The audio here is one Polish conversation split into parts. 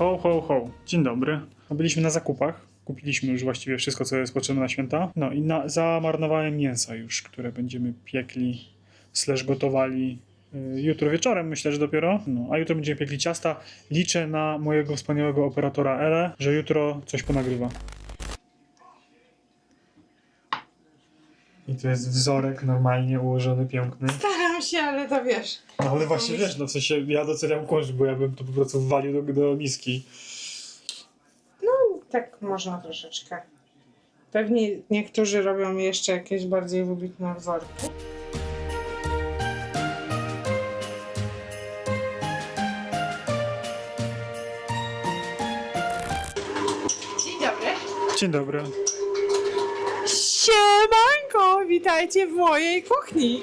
Ho, ho, ho. Dzień dobry. No, Byliśmy na zakupach. Kupiliśmy już właściwie wszystko, co jest potrzebne na święta. No i na, zamarnowałem mięsa już, które będziemy piekli, slash gotowali y, jutro wieczorem, myślę, że dopiero. No, a jutro będziemy piekli ciasta. Liczę na mojego wspaniałego operatora Ele, że jutro coś ponagrywa. I to jest wzorek normalnie ułożony, piękny. Staram się, ale to wiesz. No ale właśnie wiesz, no w sensie ja doceniam koszt, bo ja bym to po prostu wwalił do, do miski. Tak można troszeczkę. Pewnie niektórzy robią jeszcze jakieś bardziej wybitne wzorki. Dzień dobry. Dzień dobry. Siemanko, witajcie w mojej kuchni.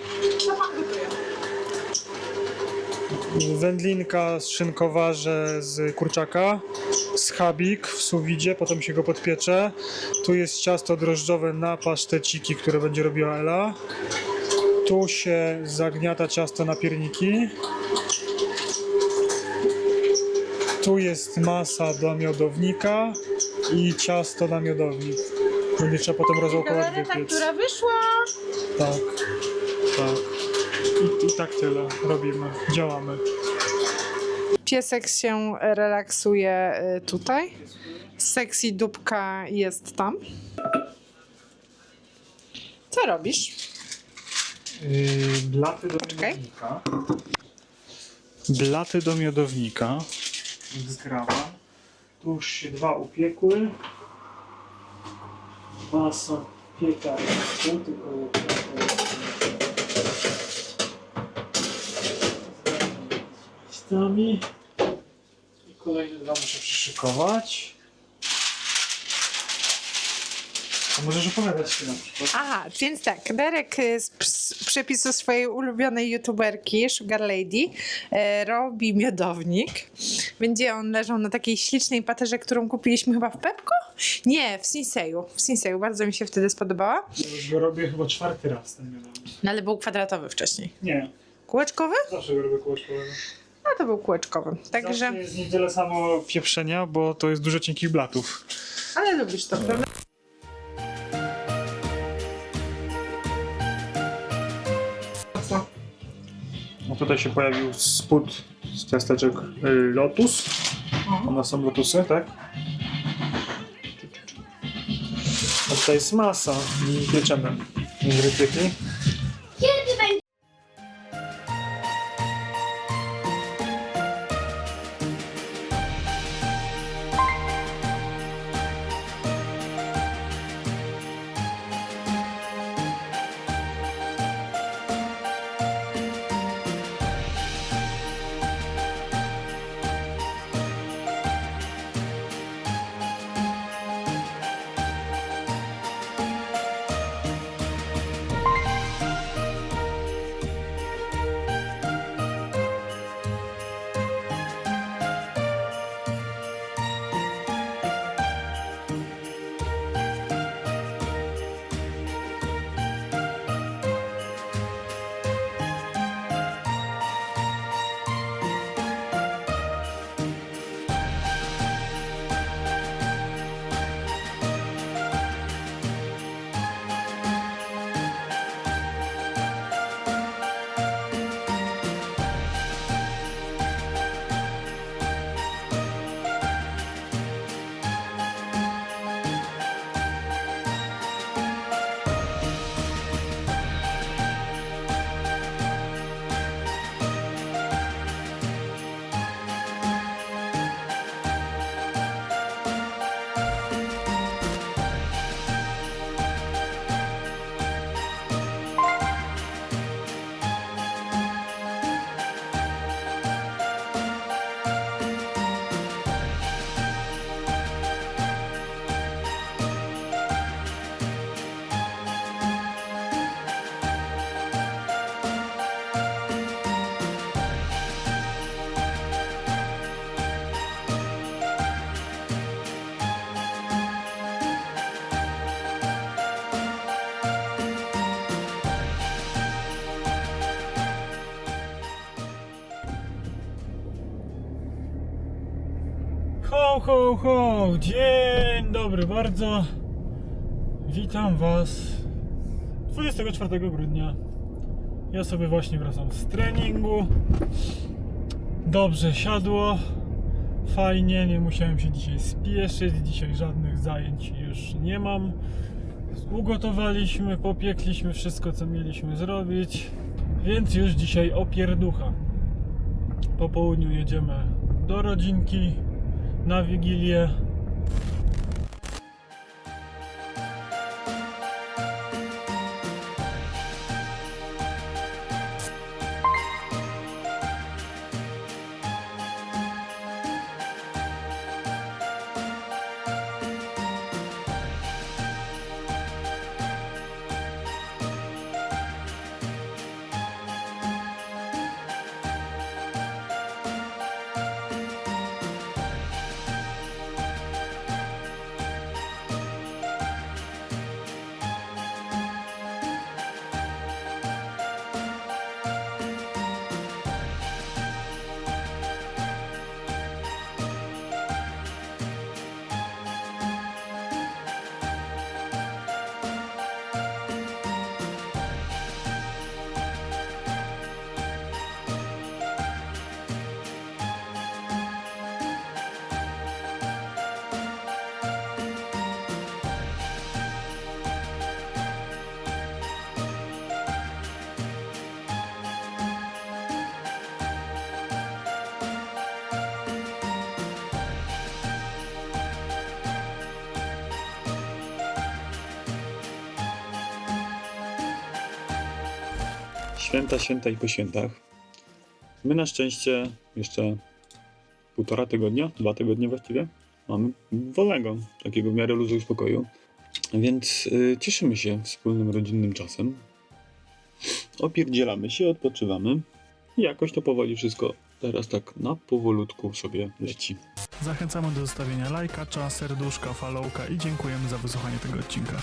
Wędlinka z szynkowarze z kurczaka, schabik w suwidzie, potem się go podpiecze. Tu jest ciasto drożdżowe na paszteciki, które będzie robiła Ela. Tu się zagniata ciasto na pierniki. Tu jest masa do miodownika i ciasto na miodownik. Będzie trzeba potem rozłokować Galareta, wypiec. która wyszła. Tak, tak. I, I tak tyle robimy, działamy. Piesek się relaksuje y, tutaj. Sexy dupka jest tam. Co robisz? Yy, blaty do Poczekaj. miodownika. Blaty do miodownika. Zgrawam. Tu już się dwa upiekły. Masa pieka jest tu, tylko listami. I kolejne dwa muszę przyszykować. A możesz opowiadać na przykład? Aha, więc tak, Derek y, z przepisu swojej ulubionej youtuberki Sugar Lady e, robi miodownik. Będzie on leżał na takiej ślicznej paterze, którą kupiliśmy chyba w Pepko? Nie, w Sinseju. W Sinseju, bardzo mi się wtedy spodobała. Ja już go robię chyba czwarty raz ten miodownik. No ale był kwadratowy wcześniej. Nie, Kółeczkowy? zawsze go robię kółeczkowego. No to był kółeczkowy. Także, Zawsze jest nie tyle samo pieprzenia, bo to jest dużo cienkich blatów. ale lubisz to, prawda? No tutaj się pojawił spód z ciasteczek y, Lotus. One są Lotusy, tak? A tutaj jest masa i pieczemy. Nie wypiekli. Ho, ho! Dzień dobry bardzo. Witam Was 24 grudnia. Ja sobie właśnie wracam z treningu. Dobrze siadło. Fajnie, nie musiałem się dzisiaj spieszyć. Dzisiaj żadnych zajęć już nie mam. Ugotowaliśmy, popiekliśmy wszystko, co mieliśmy zrobić. Więc już dzisiaj opierducha. Po południu jedziemy do rodzinki na Wigilię. Święta, święta i po świętach. My na szczęście jeszcze półtora tygodnia, dwa tygodnie właściwie, mamy wolnego, takiego w miarę luzu i spokoju. Więc y, cieszymy się wspólnym rodzinnym czasem. Opierdzielamy się, odpoczywamy. I jakoś to powoli wszystko teraz tak na powolutku sobie leci. Zachęcamy do zostawienia lajka, serduszka, followka i dziękujemy za wysłuchanie tego odcinka.